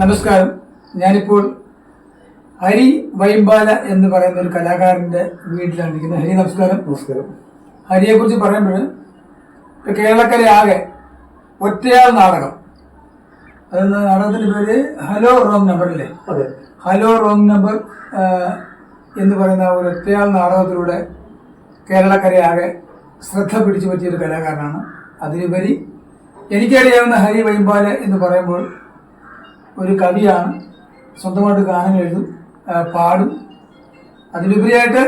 നമസ്കാരം. ഞാനിപ്പോൾ ഹരി വൈമ്പാല എന്ന് പറയുന്ന ഒരു കലാകാരന്റെ വീട്ടിലാണ് ഇരിക്കുന്നത്. ഹരി നമസ്കാരം. നമസ്കാരം. ഹരിയെ കുറിച്ച് പറയുമ്പോൾ ഇപ്പൊ കേരളക്കര ആകെ ഒറ്റയാൾ നാടകം. അതെന്ന നാടകത്തിന്റെ പേര് ഹലോ റോങ് നമ്പർ അല്ലേ? അതെ. ഹലോ റോങ് നമ്പർ എന്ന് പറയുന്ന ഒരു ഒറ്റയാൾ നാടകത്തിലൂടെ കേരളക്കരയാകെ ശ്രദ്ധ പിടിച്ചു പറ്റിയ ഒരു കലാകാരനാണ്. അതിലുപരി എനിക്കറിയാവുന്ന ഹരി വൈമ്പാല എന്ന് പറയുമ്പോൾ ഒരു കവിയാണ്. സ്വന്തമായിട്ട് ഗാനം എഴുതും പാടും. അതിലുപരിയായിട്ട്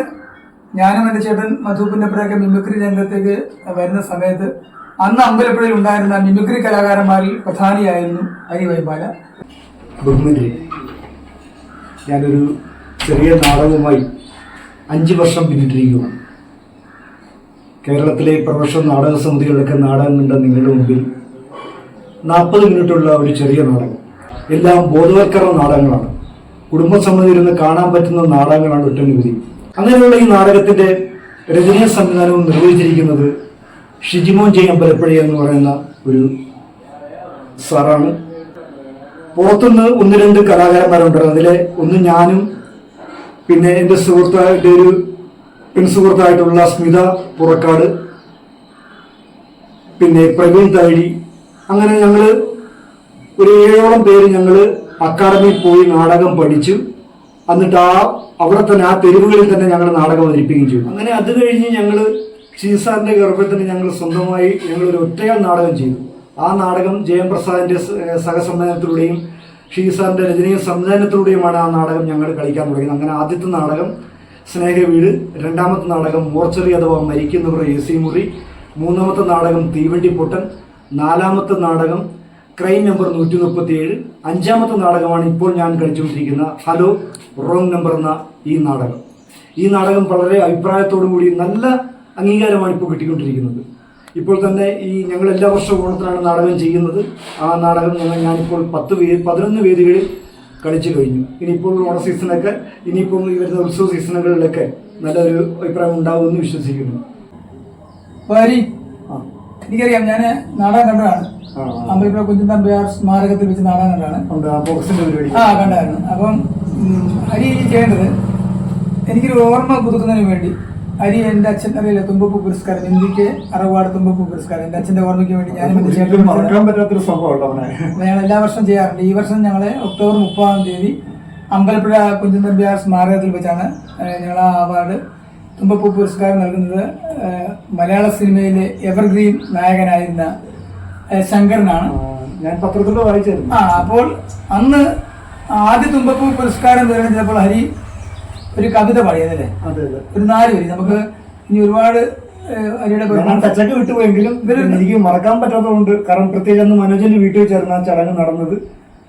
ഞാനും എന്റെ ചേട്ടൻ മധുപ്പിന്റെ അപ്പുറമൊക്കെ മിമിക്രി രംഗത്തേക്ക് വരുന്ന സമയത്ത് അന്ന് അമ്പലപ്പുഴയിൽ ഉണ്ടായിരുന്ന മിമിക്രി കലാകാരന്മാരിൽ പ്രധാനിയായിരുന്നു ഹരി വൈപാല ബഹുമതി ഞാനൊരു ചെറിയ നാടകവുമായി അഞ്ച് വർഷം പിന്നിട്ടിരിക്കുകയാണ് കേരളത്തിലെ പ്രൊഫഷണൽ നാടക സമിതികളിലൊക്കെ നാടകം കണ്ട നിങ്ങളുടെ മുമ്പിൽ. നാൽപ്പത് മിനിറ്റുള്ള ഒരു ചെറിയ നാടകം. എല്ലാം ബോധവൽക്കരണ നാടകങ്ങളാണ്. കുടുംബസമിതി ഇരുന്ന് കാണാൻ പറ്റുന്ന നാടകങ്ങളാണ് ഒറ്റനികുതി അങ്ങനെയുള്ള ഈ നാടകത്തിന്റെ രചനീയ സംവിധാനവും നിർവഹിച്ചിരിക്കുന്നത് ഷിജിമോൻ ജെ അമ്പലപ്പുഴ എന്ന് പറയുന്ന ഒരു സാറാണ്. പുറത്തുനിന്ന് ഒന്ന് രണ്ട് കലാകാരന്മാരുണ്ട്. അതിലെ ഒന്ന് ഞാനും പിന്നെ എന്റെ സുഹൃത്തായിട്ട് ഒരു പിൻ സുഹൃത്തായിട്ടുള്ള സ്മിത പുറക്കാട് പിന്നെ പ്രവീൺ തൈടി. അങ്ങനെ ഞങ്ങൾ ഒരു ഏഴോളം പേര് ഞങ്ങൾ അക്കാദമിയിൽ പോയി നാടകം പഠിച്ചു. എന്നിട്ട് ആ അവിടെ തന്നെ ആ തെരുവുകളിൽ തന്നെ ഞങ്ങൾ നാടകം അവതരിപ്പിക്കുകയും ചെയ്തു. അങ്ങനെ അത് കഴിഞ്ഞ് ഞങ്ങൾ ഷീസാറിന്റെ ഗർഭത്തിൽ തന്നെ ഞങ്ങൾ സ്വന്തമായി ഞങ്ങൾ ഒരു ഒറ്റയാൾ നാടകം ചെയ്തു. ആ നാടകം ജയം പ്രസാദിന്റെ സ- ഏഹ് സഹസംവിധാനത്തിലൂടെയും ഷീസാറിന്റെ രചനയും സംവിധാനത്തിലൂടെയുമാണ് ആ നാടകം ഞങ്ങൾ കളിക്കാൻ തുടങ്ങിയത്. അങ്ങനെ ആദ്യത്തെ നാടകം സ്നേഹവീട് രണ്ടാമത്തെ നാടകം മോർച്ചറി അഥവാ മരിക്കുന്നവർ എ സി മുറി മൂന്നാമത്തെ നാടകം തീവണ്ടിപ്പൊട്ടൻ നാലാമത്തെ നാടകം ക്രൈം നമ്പർ നൂറ്റി മുപ്പത്തി ഏഴ് അഞ്ചാമത്തെ നാടകമാണ് ഇപ്പോൾ ഞാൻ കളിച്ചുകൊണ്ടിരിക്കുന്ന ഹലോ റോങ് നമ്പർ എന്ന ഈ നാടകം. ഈ നാടകം വളരെ അഭിപ്രായത്തോടു കൂടി നല്ല അംഗീകാരമാണ് ഇപ്പോൾ കിട്ടിക്കൊണ്ടിരിക്കുന്നത്. ഇപ്പോൾ തന്നെ ഈ ഞങ്ങൾ എല്ലാ വർഷവും ഓണത്തിനാണ് നാടകം ചെയ്യുന്നത്. ആ നാടകം ഞാനിപ്പോൾ പത്ത് വേ പതിനൊന്ന് വേദികളിൽ കളിച്ചു കഴിഞ്ഞു. ഇനിയിപ്പോൾ ഓണ സീസണൊക്കെ ഇനിയിപ്പോൾ ഈ വരുന്ന ഉത്സവ സീസണുകളിലൊക്കെ നല്ലൊരു അഭിപ്രായം ഉണ്ടാവുമെന്ന് വിശ്വസിക്കുന്നു. എനിക്കറിയാം ഞാൻ നാടകം കണ്ടതാണ്. ആ, കുഞ്ചൻ തമ്പിയാർ സ്മാരകത്തിൽ വെച്ച് നാടാനാണ്. ആ കണ്ടായിരുന്നു. അപ്പം അരി ഇനി ചെയ്യേണ്ടത്. എനിക്കൊരു ഓർമ്മ പുതുക്കുന്നതിന് വേണ്ടി അരി എന്റെ അച്ഛൻ അറിയില്ല തുമ്പപ്പൂ പുരസ്കാരം ഇന്ത്യയ്ക്ക് അറവാട് തുമ്പപ്പ് പുരസ്കാരം. എന്റെ അച്ഛന്റെ ഓർമ്മയ്ക്ക് വേണ്ടി ഞാൻ ഞങ്ങൾ എല്ലാ വർഷവും ചെയ്യാറുണ്ട്. ഈ വർഷം ഞങ്ങൾ ഒക്ടോബർ മുപ്പതാം തീയതി അമ്പലപ്പുഴ കുഞ്ചൻ തമ്പിയാർ സ്മാരകത്തിൽ വെച്ചാണ് ഞങ്ങൾ ആ അവാർഡ് തുമ്പപ്പൂ പുരസ്കാരം നൽകുന്നത്. മലയാള സിനിമയിലെ എവർഗ്രീൻ നായകനായിരുന്ന ശങ്കരനാണ്. ഞാൻ പത്രത്തിൽ വായിച്ചായിരുന്നു. ആ അപ്പോൾ അന്ന് ആദ്യ തുമ്പപ്പൂ പുരസ്കാരം തരണം ചിലപ്പോൾ ഹരി ഒരു കവിത പറയുന്നില്ലേ അതെ അതെ. ഒരു നാല് വരി. നമുക്ക് ഇനി ഒരുപാട് ഹരിയുടെ ടച്ചൊക്കെ വിട്ടുപോയെങ്കിലും എനിക്ക് മറക്കാൻ പറ്റാത്തതുകൊണ്ട് കാരണം പ്രത്യേകിച്ച് അന്ന് മനോജന്റെ വീട്ടിൽ ചേർന്ന ആ ചടങ്ങ് നടന്നത്.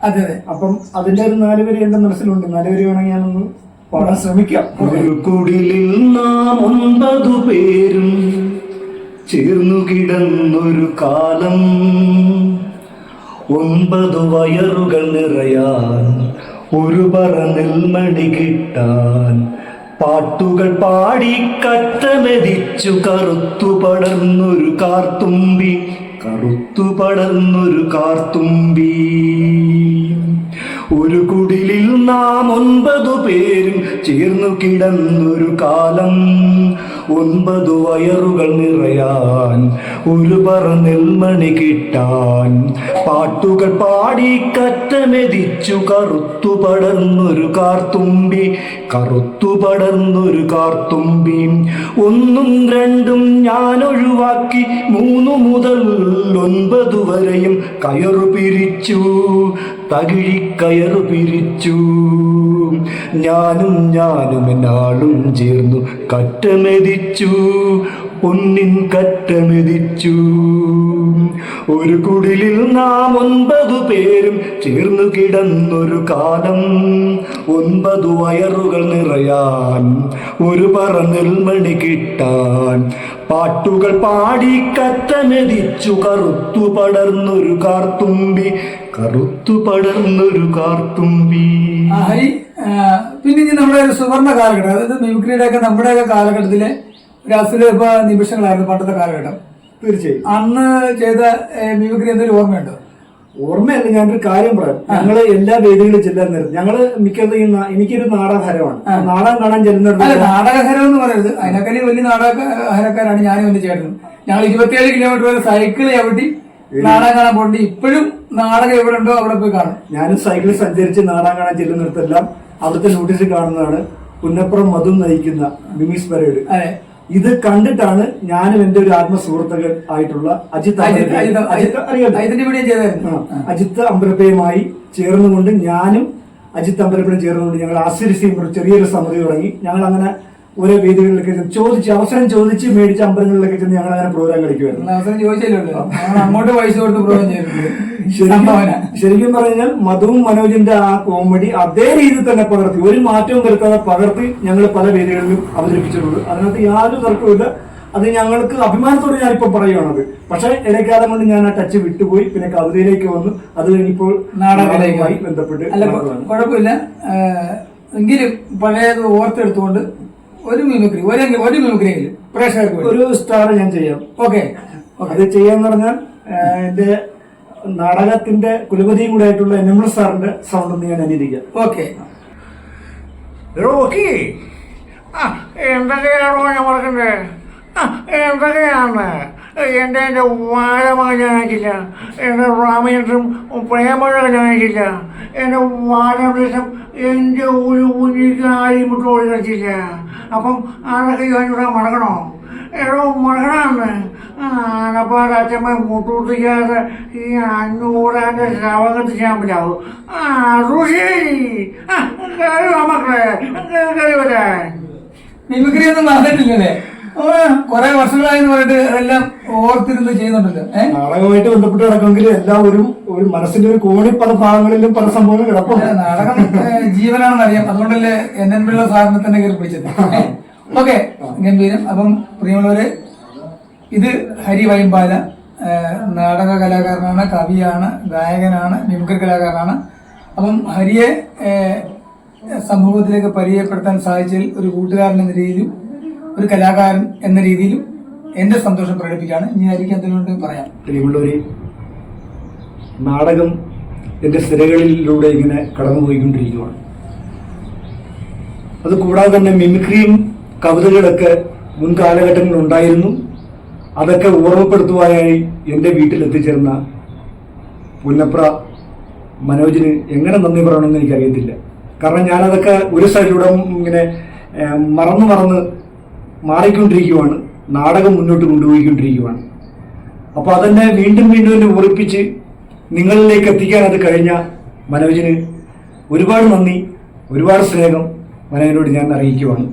അതെ അതെ. അപ്പം അതിന്റെ ഒരു നാല് പേര് എന്റെ മനസ്സിലുണ്ട്. നാല് പേര് വേണമെങ്കിൽ ഞാനൊന്ന് പാടാൻ ശ്രമിക്കാം. ഒരു കുടിലിൽ നാം ഒമ്പത് പേരും ചേർന്നു കിടന്നൊരു കാലം. ഒൻപതു വയറുകൾ നിറയാൻ ഒരു പറ നെൽമണി കിട്ടാൻ. പാട്ടുകൾ പാടി കറ്റമെതിച്ചു കറുത്തു പടർന്നൊരു കാർത്തുമ്പി കറുത്തു പടർന്നൊരു കാർത്തുമ്പി. ഒരു കുടിലിൽ നാം ഒൻപതു പേരും ചേർന്നു കിടന്നൊരു കാലം. ഒൻപതു വയറുകൾ നിറയാൻ ഒരു പറ നെൽമണി കിട്ടാൻ. പാട്ടുകൾ പാടി കറ്റമെതിച്ചു കറുത്തു പടർന്നൊരു കാർത്തുമ്പി കറുത്തു പടർന്നൊരു കാർത്തുമ്പി. ഒന്നും രണ്ടും ഞാൻ ഒഴിവാക്കി മൂന്നു മുതൽ ഒൻപതു വരെയും കയറു പിരിച്ചു. തകിഴി കയറു പിരിച്ചു. ഞാനും ഞാനും എന്നാളും ചേർന്നു കറ്റമെതിച്ചു. പൊന്നിൻ കറ്റമെതിച്ചു. ഒരു കുടിലിൽ നാം ഒൻപതു പേരും ചേർന്നു കിടന്നൊരു കാലം. ഒൻപതു വയറുകൾ നിറയാൻ ഒരു പറ നെൽമണി കിട്ടാൻ. പാട്ടുകൾ പാടി കറ്റമെതിച്ചു കറുത്തു പടർന്നൊരു കാർത്തുമ്പി കറുത്തു പടർന്നൊരു കാർത്തുമ്പി. പിന്നെ ഇനി നമ്മുടെ ഒരു സുവർണ കാലഘട്ടം അതായത് മിമിക്രിയുടെ ഒക്കെ നമ്മുടെയൊക്കെ കാലഘട്ടത്തിലെ ഒരു അസുലഭ നിമിഷങ്ങളായിരുന്നു പണ്ടത്തെ കാലഘട്ടം. തീർച്ചയായും. അന്ന് ചെയ്ത മിമിക്രി എന്തെങ്കിലും ഓർമ്മയുണ്ടോ? ഓർമ്മയല്ല ഞാനൊരു കാര്യം പറയാം. ഞങ്ങൾ എല്ലാ വേദികളും ചെല്ലാൻ നേരം ഞങ്ങൾ മിക്കത് ഈ എനിക്കൊരു നാടകഹരമാണ്. നാടകം കാണാൻ ചെല്ലുന്നുണ്ട് നാടകഹരം എന്ന് പറയരുത്. അതിനൊക്കെ വലിയ നാടകഹരക്കാരാണ് ഞാനും എന്റെ ചേട്ടനും. ഞങ്ങൾ ഇരുപത്തിയേഴ് കിലോമീറ്റർ വരെ സൈക്കിൾ ചവിട്ടി നാടകം കാണാൻ പോകണ്ടി. ഇപ്പോഴും നാടകം എവിടെ ഉണ്ടോ അവിടെ പോയി കാണും. ഞാനും സൈക്കിളിൽ സഞ്ചരിച്ച് നാടകം കാണാൻ ചെല്ലുന്നിടത്തെല്ലാം അവിടുത്തെ നോട്ടീസിൽ കാണുന്നതാണ്. പുന്നപ്പുറം മധു നയിക്കുന്ന മിമിസ് പരേഡ്. ഇത് കണ്ടിട്ടാണ് ഞാനും എന്റെ ഒരു ആത്മസുഹൃത്തുക്കൾ ആയിട്ടുള്ള അജിത് അജിത് അമ്പലപ്പയുമായി ചേർന്നുകൊണ്ട് ഞാനും അജിത് അമ്പലപ്പയും ചേർന്നുകൊണ്ട് ഞങ്ങൾ ആശ്വരിസിയും ഒരു ചെറിയൊരു സമിതി തുടങ്ങി. ഞങ്ങൾ അങ്ങനെ ഓരോ വേദികളിലൊക്കെ ചെന്ന് ചോദിച്ച് അവസരം ചോദിച്ച് മേടിച്ച അമ്പലങ്ങളിലൊക്കെ ചെന്ന് ഞങ്ങൾ അങ്ങനെ പ്രോഗ്രാം കളിക്കുമായിരുന്നു അവസരം ചോദിച്ചില്ലല്ലോ അങ്ങോട്ട് പൈസ കൊടുത്ത് പ്രോഗ്രാം ചെയ്തിട്ടുണ്ട്. ശരിക്കും പറഞ്ഞാൽ മധുവും മനോജിന്റെ ആ കോമഡി അതേ രീതിയിൽ തന്നെ പകർത്തി. ഒരു മാറ്റവും വരുത്താതെ പകർത്തി ഞങ്ങൾ പല വേദികളിലും അവതരിപ്പിച്ചിട്ടുണ്ട്. അതിനകത്ത് യാതൊരു തർക്കവുമില്ല. അത് ഞങ്ങൾക്ക് അഭിമാനത്തോടെ ഞാനിപ്പോൾ പറയുകയാണത് പക്ഷേ ഇടയ്ക്കാലം കൊണ്ട് ഞാൻ ആ ടച്ച് വിട്ടുപോയി. പിന്നെ കവിതയിലേക്ക് വന്നു. അത് കഴിഞ്ഞപ്പോൾ നാടകമായി ബന്ധപ്പെട്ട്. കുഴപ്പമില്ല. എങ്കിലും പഴയത് ഓർത്തെടുത്തുകൊണ്ട് ഒരു മിമിക്രി ഒരു ഒരു മിമിക്രിയിൽ പ്രേക്ഷകർക്ക് ഒരു സ്റ്റാർ ഞാൻ ചെയ്യാം. ഓക്കെ അത് ചെയ്യാന്ന് പറഞ്ഞാൽ എന്റെ നാടകത്തിന്റെ കുലപതിയും കൂടെ ആയിട്ടുള്ള എൻ സാറിന്റെ സൗണ്ട് ഒന്ന് ഞാൻ അനുകരിക്കാം. Okay Rocky. എന്തൊക്കെയാണോ ഞാൻ പറഞ്ഞത് എന്തൊക്കെയാണ്? എന്റെ എന്റെ അയച്ചില്ല എന്റെ രാമചന്ദ്രം പ്രേമഴ ഞാൻ അയച്ചില്ല എന്റെ വാഴപ്രദേശം എന്റെ ഒരു കുഞ്ഞിക്ക് ആരും മുട്ടോടി കളിച്ചില്ല അപ്പം അതൊക്കെ ഞാനിവിടെ മടങ്ങണോ? എടോ മടങ്ങണമെന്ന് ആനപ്പാട് അച്ഛമ്മ മുട്ടൂട്ടിക്കാതെ ഈ അഞ്ഞൂറാന്റെ ശവം ചെയ്യാൻ പറ്റാവൂ ആ ആ കയറി മക്കളെ. കയറി വരാൻ. മിമിക്രി ഒന്നും മറന്നിട്ടില്ലല്ലേ കുറെ വർഷങ്ങളായെന്ന് പറഞ്ഞിട്ട് അതെല്ലാം ഓർത്തിരുന്ന് ചെയ്യുന്നുണ്ടല്ലോ. നാടകമായിട്ട് ബന്ധപ്പെട്ട് കിടക്കുമെങ്കിൽ എല്ലാം ഒരു ഒരു മനസ്സിന്റെ ഒരു കോണി പല ഭാഗങ്ങളിലും പല സംഭവങ്ങളും കിടക്കും നാടകം ജീവനാണെന്ന് അറിയാം. അതുകൊണ്ടല്ലേ എൻ എൻ പിള്ള സാറിനെ തന്നെ കയറി പിടിച്ചത്. ഓക്കെ ഗംഭീരം അപ്പം പ്രിയമുള്ളവര് ഇത് ഹരി വൈമ്പാല നാടക കലാകാരനാണ് കവിയാണ് ഗായകനാണ് മിമിക്രി കലാകാരനാണ്. അപ്പം ഹരിയെ സമൂഹത്തിലേക്ക് പരിചയപ്പെടുത്താൻ സാധിച്ചതിൽ ഒരു കൂട്ടുകാരൻ എന്ന രീതിയിലും ഒരു കലാകാരൻ എന്ന രീതിയിലും എന്റെ സന്തോഷം പ്രകടിപ്പിക്കുകയാണ്. ഇനി ആയിരിക്കും അതിനോട് പറയാം? പ്രിയമുള്ളവരെ നാടകം എന്റെ സിരകളിലൂടെ ഇങ്ങനെ കടന്നുപോയിക്കൊണ്ടിരിക്കുകയാണ് അത് കൂടാതെ തന്നെ മിമിക്രിയും കവിതകളൊക്കെ മുൻ കാലഘട്ടങ്ങളിൽ ഉണ്ടായിരുന്നു. അതൊക്കെ ഓർമ്മപ്പെടുത്തുവാനായി എന്റെ വീട്ടിൽ എത്തിച്ചേർന്ന പുന്നപ്ര മനോജിന് എങ്ങനെ നന്ദി പറയണമെന്ന് എനിക്കറിയത്തില്ല. കാരണം ഞാനതൊക്കെ ഒരു സൈഡിലൂടെ ഇങ്ങനെ മറന്ന് മറന്ന് മാറിക്കൊണ്ടിരിക്കുവാണ്. നാടകം മുന്നോട്ട് കൊണ്ടുപോയിക്കൊണ്ടിരിക്കുവാണ്. അപ്പോൾ അതെന്നെ വീണ്ടും വീണ്ടും എന്നെ ഓർപ്പിച്ച് നിങ്ങളിലേക്ക് എത്തിക്കാൻ അത് കഴിഞ്ഞ മനോജിന് ഒരുപാട് നന്ദി ഒരുപാട് സ്നേഹം മനോജിനോട് ഞാൻ അറിയിക്കുവാണ്.